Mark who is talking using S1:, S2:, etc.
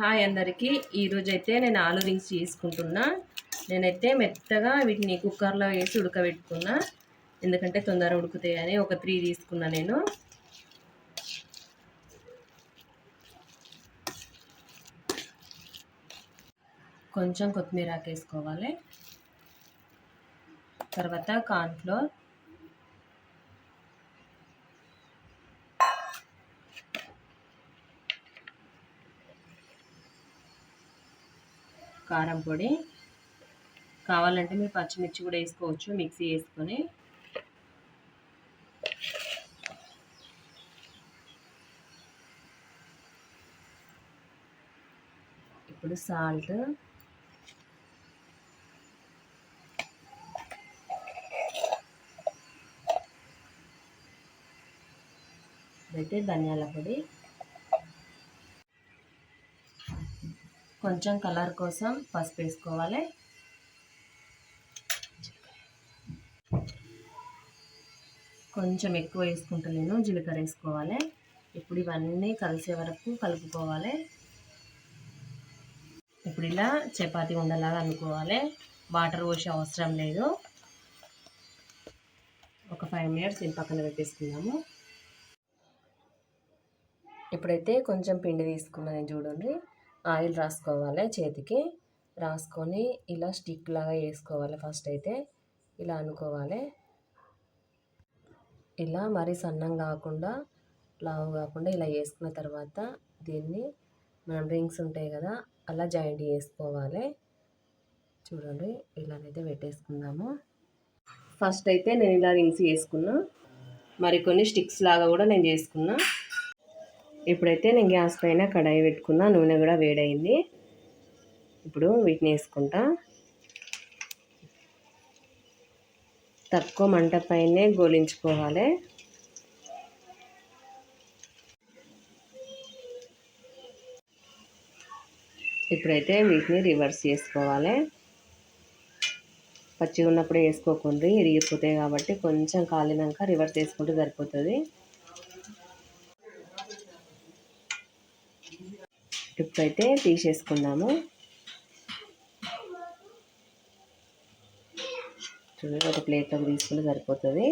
S1: Hi అందరికీ. ఈరోజు అయితే నేను ఆలు రింగ్స్ చేసుకుంటున్నా. నేనైతే మెత్తగా వీటిని కుక్కర్లో వేసి ఉడకబెట్టుకున్నా. ఎందుకంటే తొందరగా ఉడుకుతాయని ఒక త్రీ తీసుకున్నా నేను. కొంచెం కొత్తిమీర వేసుకోవాలి తర్వాత కార్న్ఫ్లోర్. కారం పొడి కావాలంటే మీరు పచ్చిమిర్చి కూడా వేసుకోవచ్చు మిక్సీ వేసుకొని. ఇప్పుడు సాల్ట్. అయితే ధనియాల పొడి. కొంచెం కలర్ కోసం పసుపు వేసుకోవాలి. కొంచెం ఎక్కువ వేసుకుంటలేను జీలకర్ర వేసుకోవాలి. ఇప్పుడు ఇవన్నీ కలిసే వరకు కలుపుకోవాలి. ఇప్పుడు ఇలా చపాతి ఉండలాగా అనుకోవాలి. వాటర్ పోసే అవసరం లేదు. ఒక ఫైవ్ మినిట్స్ దీని పక్కన పెట్టేసుకుందాము. ఇప్పుడైతే కొంచెం పిండి తీసుకున్నాను చూడండి. ఆయిల్ రాసుకోవాలి చేతికి. రాసుకొని ఇలా స్టిక్ లాగా వేసుకోవాలి ఫస్ట్ అయితే. ఇలా అనుకోవాలి. ఇలా మరీ సన్నం కాకుండా లావు కాకుండా ఇలా వేసుకున్న తర్వాత దీన్ని మనం రింగ్స్ ఉంటాయి కదా అలా జాయింట్ చేసుకోవాలి. చూడండి ఇలానైతే పెట్టేసుకుందాము. ఫస్ట్ అయితే నేను ఇలా రింగ్స్ వేసుకున్నా. మరికొన్ని స్టిక్స్ లాగా కూడా నేను చేసుకున్నా. ఇప్పుడైతే నేను గ్యాస్ పైన కడాయి పెట్టుకున్నా నూనె కూడా వేడైంది. ఇప్పుడు వీటిని వేసుకుంటా. తక్కువ మంట పైనే గోలించుకోవాలి. ఇప్పుడైతే వీటిని రివర్స్ చేసుకోవాలి. పచ్చి ఉన్నప్పుడే వేసుకోకుండా ఇరిగిపోతాయి కాబట్టి కొంచెం కాలినాక రివర్స్ వేసుకుంటే సరిపోతుంది. ఇప్పుడైతే తీసేసుకుందాము. చూడండి ఒక ప్లేట్లోకి తీసుకుంటే సరిపోతుంది.